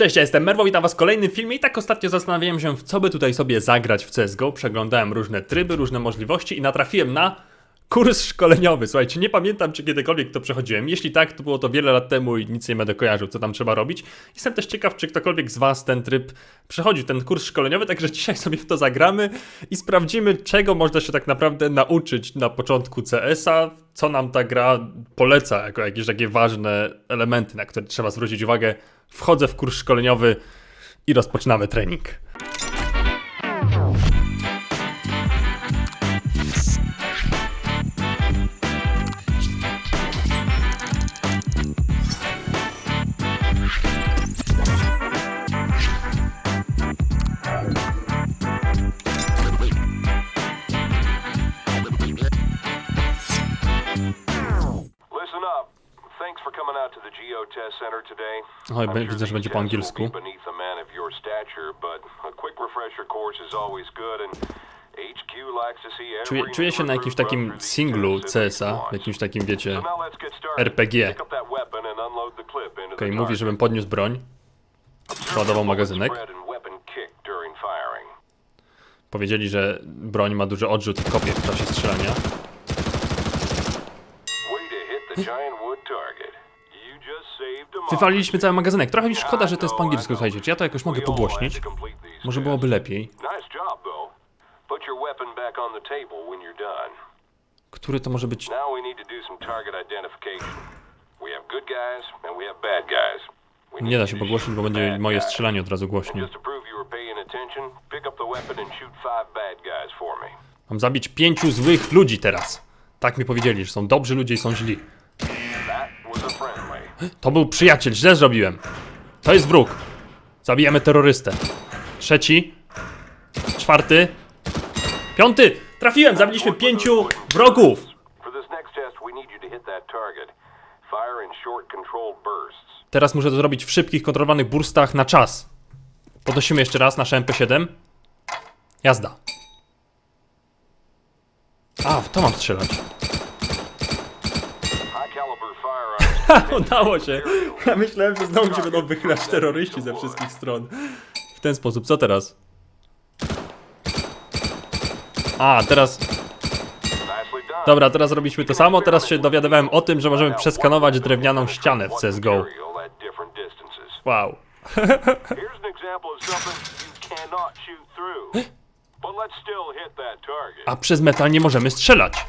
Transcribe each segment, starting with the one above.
Cześć, ja jestem Merwo, witam was w kolejnym filmie i tak ostatnio zastanawiałem się, w co by tutaj sobie zagrać w CSGO. Przeglądałem różne tryby, różne możliwości i natrafiłem na kurs szkoleniowy. Słuchajcie, nie pamiętam, czy kiedykolwiek to przechodziłem. Jeśli tak, to było to wiele lat temu i nic nie będę kojarzył, co tam trzeba robić. Jestem też ciekaw, czy ktokolwiek z was ten tryb przechodził, ten kurs szkoleniowy, także dzisiaj sobie w to zagramy i sprawdzimy, czego można się tak naprawdę nauczyć na początku CS-a, co nam ta gra poleca jako jakieś takie ważne elementy, na które trzeba zwrócić uwagę. Wchodzę w kurs szkoleniowy i rozpoczynamy trening. And HQ likes to see every Czuję, czuję się na jakimś takim singlu CS-a, jakimś takim, wiecie. RPG. Okej, mówi, żebym podniósł broń, przeładował magazynek. Powiedzieli, że broń ma duży odrzut i kopie w czasie strzelania. Way to hit the giant wood target. You just saved a moment. Wywaliliśmy cały magazynek. Trochę mi szkoda, że to jest po angielsku, słuchajcie. Czy ja to jakoś mogę pogłośnić? Może byłoby lepiej. Który to może być... Nie da się pogłosić, bo będzie moje strzelanie od razu głośniej. Mam zabić pięciu złych ludzi teraz. Tak mi powiedzieli, że są dobrzy ludzie i są źli. To był przyjaciel, źle zrobiłem. To jest wróg. Zabijemy terrorystę. Trzeci. Czwarty. Piąty! Trafiłem! Zabiliśmy pięciu wrogów! Teraz muszę to zrobić w szybkich, kontrolowanych burstach na czas. Podnosimy jeszcze raz nasze MP7. Jazda. A, w to mam strzelać. Firearms. Udało się. Ja myślałem, że znowu się będą wychylać terroryści ze wszystkich stron. W ten sposób, co teraz? A, teraz... Dobra, teraz robiliśmy to samo. Teraz się dowiadywałem o tym, że możemy przeskanować drewnianą ścianę w CSGO. Wow. A przez metal nie możemy strzelać.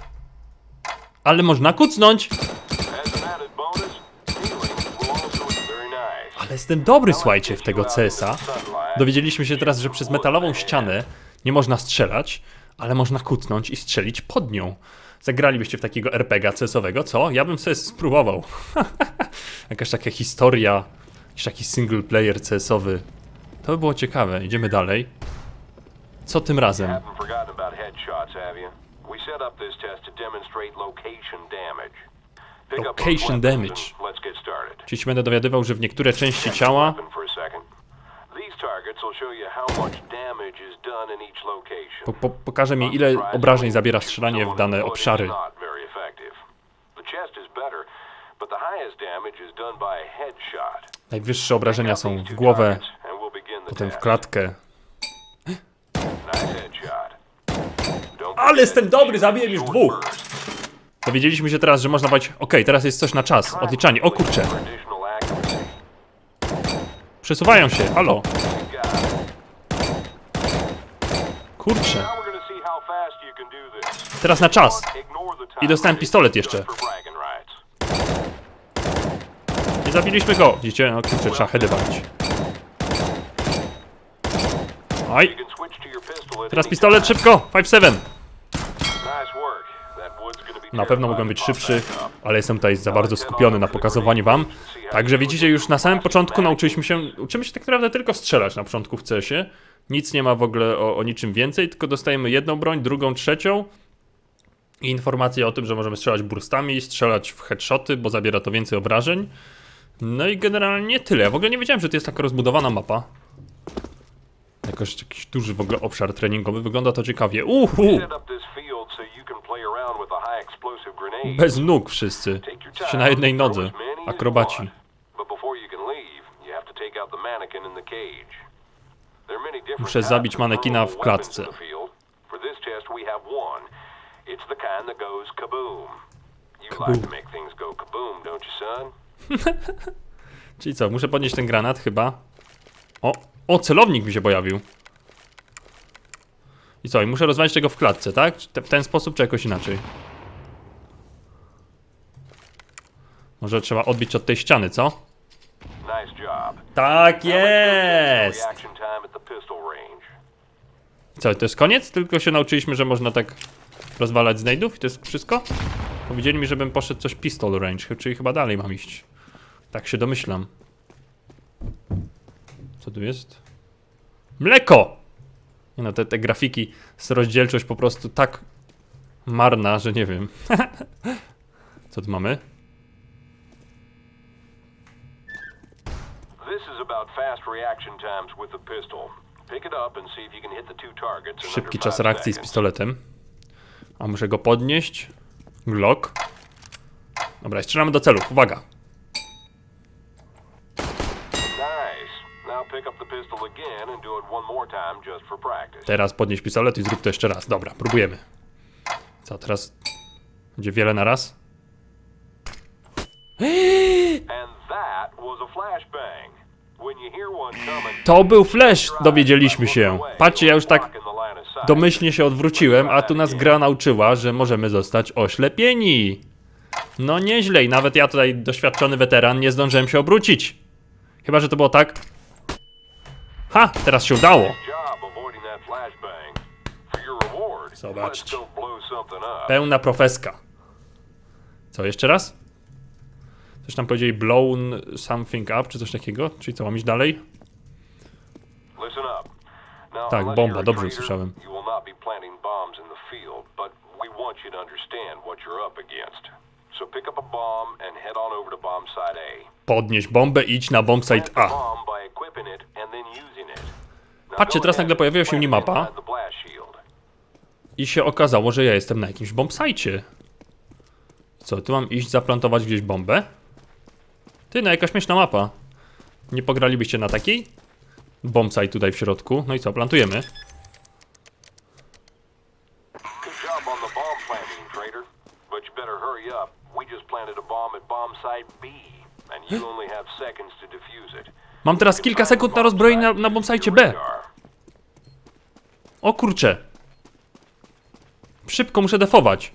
Ale można kucnąć. Ale jestem dobry, słuchajcie, w tego CS-a. Dowiedzieliśmy się teraz, że przez metalową ścianę nie można strzelać, ale można kucnąć i strzelić pod nią. Zagralibyście w takiego RPG CS-owego, co? Ja bym sobie spróbował. Jakaś taka historia, jakiś taki single player CS-owy. To by było ciekawe. Idziemy dalej. Co tym razem? We set up this test to demonstrate location damage. Location damage. Czyli się będę dowiadywał, że w niektóre części ciała po, po, pokaże mi, ile obrażeń zabiera strzelanie w dane obszary. Najwyższe obrażenia są w głowę, potem w klatkę. Ale jestem dobry, zabiłem już dwóch. Dowiedzieliśmy się teraz, że można bać. Okej, teraz jest coś na czas. Odliczanie. O kurczę. Przesuwają się. Halo. Kurczę. Teraz na czas. I dostałem pistolet jeszcze. Nie zabiliśmy go. Widzicie? No kurczę, trzeba heady walić. Oj. Teraz pistolet szybko. 5-7. Na pewno mogłem być szybszy, ale jestem tutaj za bardzo skupiony na pokazywaniu wam. Także widzicie, już na samym początku nauczyliśmy się, uczymy się tak naprawdę tylko strzelać na początku w CS-ie. Nic nie ma w ogóle o, o niczym więcej, tylko dostajemy jedną broń, drugą, trzecią i informacje o tym, że możemy strzelać burstami, strzelać w headshoty, bo zabiera to więcej obrażeń. No i generalnie tyle. W ogóle nie wiedziałem, że to jest taka rozbudowana mapa. Jakoś jakiś duży w ogóle obszar treningowy. Wygląda to ciekawie. Uhu! Set up this field so you can play around with a high explosive grenade. Bez nóg wszyscy. Time, na jednej nodze. Akrobaci. Muszę zabić manekina w klatce. kaboom. Czyli co, muszę podnieść ten granat chyba. O, o, celownik mi się pojawił. I co, i muszę rozwalić tego w klatce, tak? Czy W ten sposób, czy jakoś inaczej? Może trzeba odbić od tej ściany, co? Tak range. Co, to jest koniec? Tylko się nauczyliśmy, że można tak rozwalać znajdów i to jest wszystko? Powiedzieli mi, żebym poszedł coś pistol range, czyli chyba dalej mam iść. Tak się domyślam. Co tu jest? Mleko! Nie no, te, te grafiki z rozdzielczość po prostu tak marna, że nie wiem. Co tu mamy? This is about fast reaction times with the pistol. Pick it up and see if you can hit the two targets Szybki czas reakcji z pistoletem. A muszę go podnieść. Glock. Dobra, strzelamy do celów. Uwaga. Teraz podnieś pistolet i zrób to jeszcze raz. Dobra, próbujemy. Co, teraz będzie wiele na raz? And that was a flashbang. To był flash, dowiedzieliśmy się. Patrzcie, ja już tak domyślnie się odwróciłem, a tu nas gra nauczyła, że możemy zostać oślepieni. No nieźle i nawet ja tutaj, doświadczony weteran, nie zdążyłem się obrócić. Chyba, że to było tak. Ha, teraz się udało. Zobaczcie. Pełna profeska. Co, jeszcze raz? Coś tam powiedzieli blown something up, czy coś takiego? Czyli co, mam iść dalej? Tak, bomba, dobrze usłyszałem. Podnieś bombę i idź na bombsite A. Patrzcie, teraz nagle pojawiła się shield. I się okazało, że ja jestem na jakimś bombsite. Co, tu mam iść zaplantować gdzieś bombę? Ty, no jaka śmieszna mapa. Nie pogralibyście na takiej? Bombsite tutaj w środku. No i co, plantujemy. Mam teraz kilka sekund na rozbrojenie na, na bombsite B. O kurcze. Szybko muszę defować.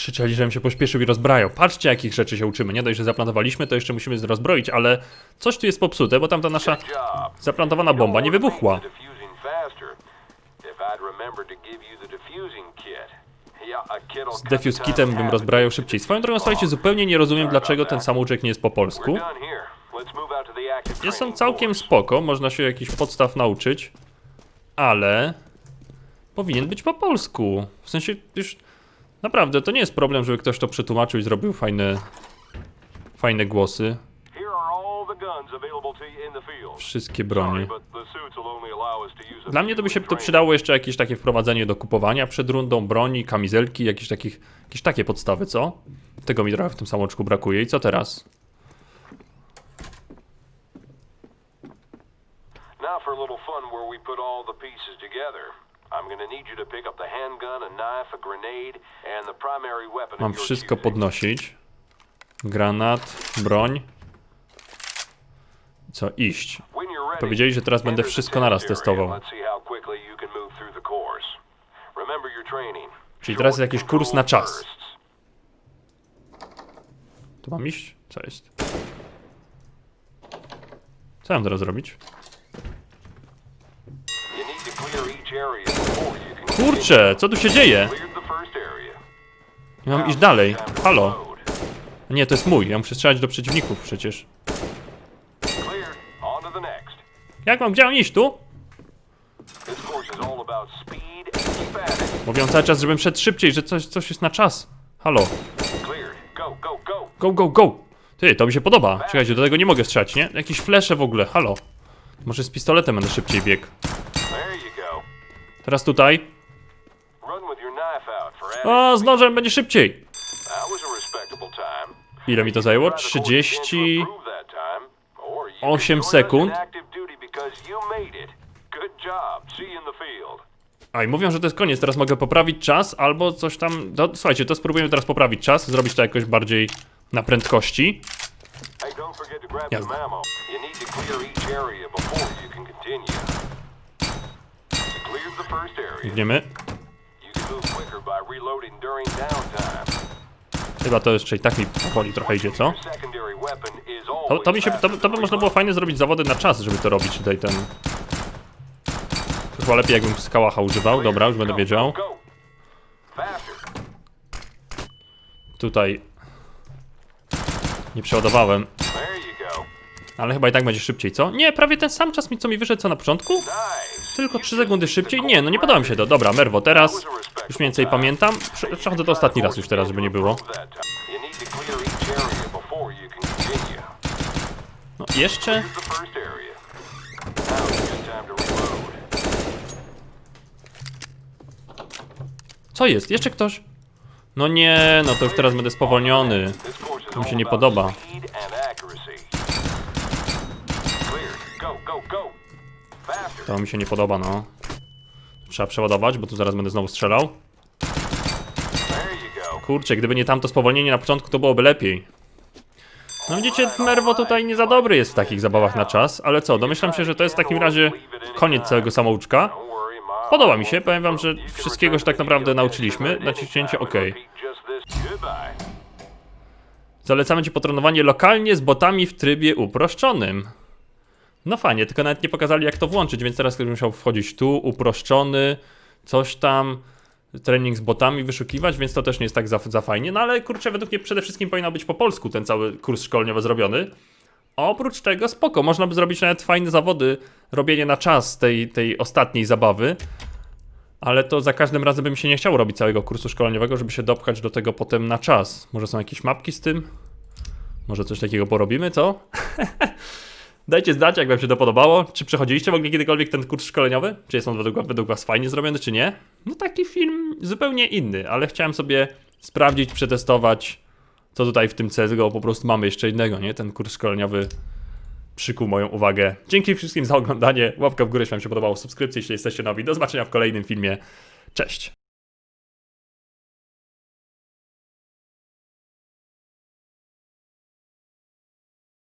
Krzyczeli, żebym się pośpieszył i rozbrajał. Patrzcie, jakich rzeczy się uczymy. Nie dość, że zaplantowaliśmy, to jeszcze musimy rozbroić, ale coś tu jest popsute, bo tamta nasza zaplantowana bomba nie wybuchła. Z defuse kitem bym rozbrajał szybciej. Swoją drogą, słuchajcie, zupełnie nie rozumiem, dlaczego ten samouczek nie jest po polsku. Jest on całkiem spoko, można się jakichś podstaw nauczyć, ale powinien być po polsku. W sensie już naprawdę to nie jest problem, żeby ktoś to przetłumaczył i zrobił fajne, fajne głosy. Wszystkie a Dla mnie to by się to przydało jeszcze jakieś takie wprowadzenie do kupowania przed rundą broni, kamizelki, jakieś, takich, jakieś takie podstawy, co? Tego mi trochę w tym samoczku brakuje. I co teraz? Now for a little fun where we put all the pieces together. I'm gonna need you to pick up the handgun, a knife, a grenade, and the primary weapon Mam wszystko podnosić. Granat, broń. Co, iść. Powiedzieli, że teraz będę wszystko naraz testował. Czyli teraz Short jakiś kurs na czas. Tu mam iść? Co jest? Co mam teraz zrobić? Kurczę, co tu się dzieje? mam iść dalej. Halo. Nie, to jest mój. Ja muszę strzelać do przeciwników przecież. Jak mam, gdzie mam iść? Tu? Mówią cały czas, żebym szedł szybciej, że coś, coś jest na czas. Halo. Go, go, go. Ty, to mi się podoba. Czekajcie, do tego nie mogę strzelać, nie? Jakieś flesze w ogóle, halo. Może z pistoletem będę szybciej biegł. Teraz tutaj. O, z nożem będzie szybciej. Ile mi to zajęło? 38 sekund. A i mówią, że to jest koniec, teraz mogę poprawić czas albo coś tam. No, słuchajcie, to spróbujemy teraz poprawić czas, zrobić to jakoś bardziej na prędkości. Jazda. Biegniemy. Chyba to jeszcze i tak mi powoli trochę idzie, co? To, to, mi się, to, to by można było fajnie zrobić zawody na czas, żeby to robić tutaj ten. Chyba lepiej jakbym z kałacha używał. Dobra, już będę wiedział. Tutaj. Nie przeładowałem. Ale chyba i tak będzie szybciej, co? Nie, prawie ten sam czas mi co mi wyszedł co na początku? Tylko 3 sekundy szybciej? Nie, no nie podoba mi się to. Dobra, Merwo, teraz już mniej więcej pamiętam. Prze- Przechodzę to ostatni raz już teraz, żeby nie było. No jeszcze. Co jest? Jeszcze ktoś? No nie, no to już teraz będę spowolniony. To mi się nie podoba. To mi się nie podoba, no. Trzeba przeładować, bo tu zaraz będę znowu strzelał. Kurczę, gdyby nie tamto spowolnienie na początku, to byłoby lepiej. No widzicie, Merwo tutaj nie za dobry jest w takich zabawach na czas, ale co, domyślam się, że to jest w takim razie koniec całego samouczka. Podoba mi się, powiem wam, że wszystkiego się tak naprawdę nauczyliśmy. Naciśnięcie OK. Zalecamy ci potrenowanie lokalnie z botami w trybie uproszczonym. No fajnie, tylko nawet nie pokazali jak to włączyć, więc teraz będę musiał wchodzić tu, uproszczony, coś tam, trening z botami wyszukiwać, więc to też nie jest tak za, za fajnie. No ale kurczę, według mnie przede wszystkim powinno być po polsku ten cały kurs szkoleniowy zrobiony. A oprócz tego spoko, można by zrobić nawet fajne zawody, robienie na czas tej, tej ostatniej zabawy. Ale to za każdym razem bym się nie chciał robić całego kursu szkoleniowego, żeby się dopchać do tego potem na czas. Może są jakieś mapki z tym? Może coś takiego porobimy, co? Dajcie znać, jak wam się to podobało. Czy przechodziliście w ogóle kiedykolwiek ten kurs szkoleniowy? Czy jest on według, według was fajnie zrobiony, czy nie? No taki film zupełnie inny, ale chciałem sobie sprawdzić, przetestować, co tutaj w tym CSGO po prostu mamy jeszcze innego, nie? Ten kurs szkoleniowy przykuł moją uwagę. Dzięki wszystkim za oglądanie. Łapka w górę, jeśli wam się podobało, subskrypcja, jeśli jesteście nowi. Do zobaczenia w kolejnym filmie. Cześć!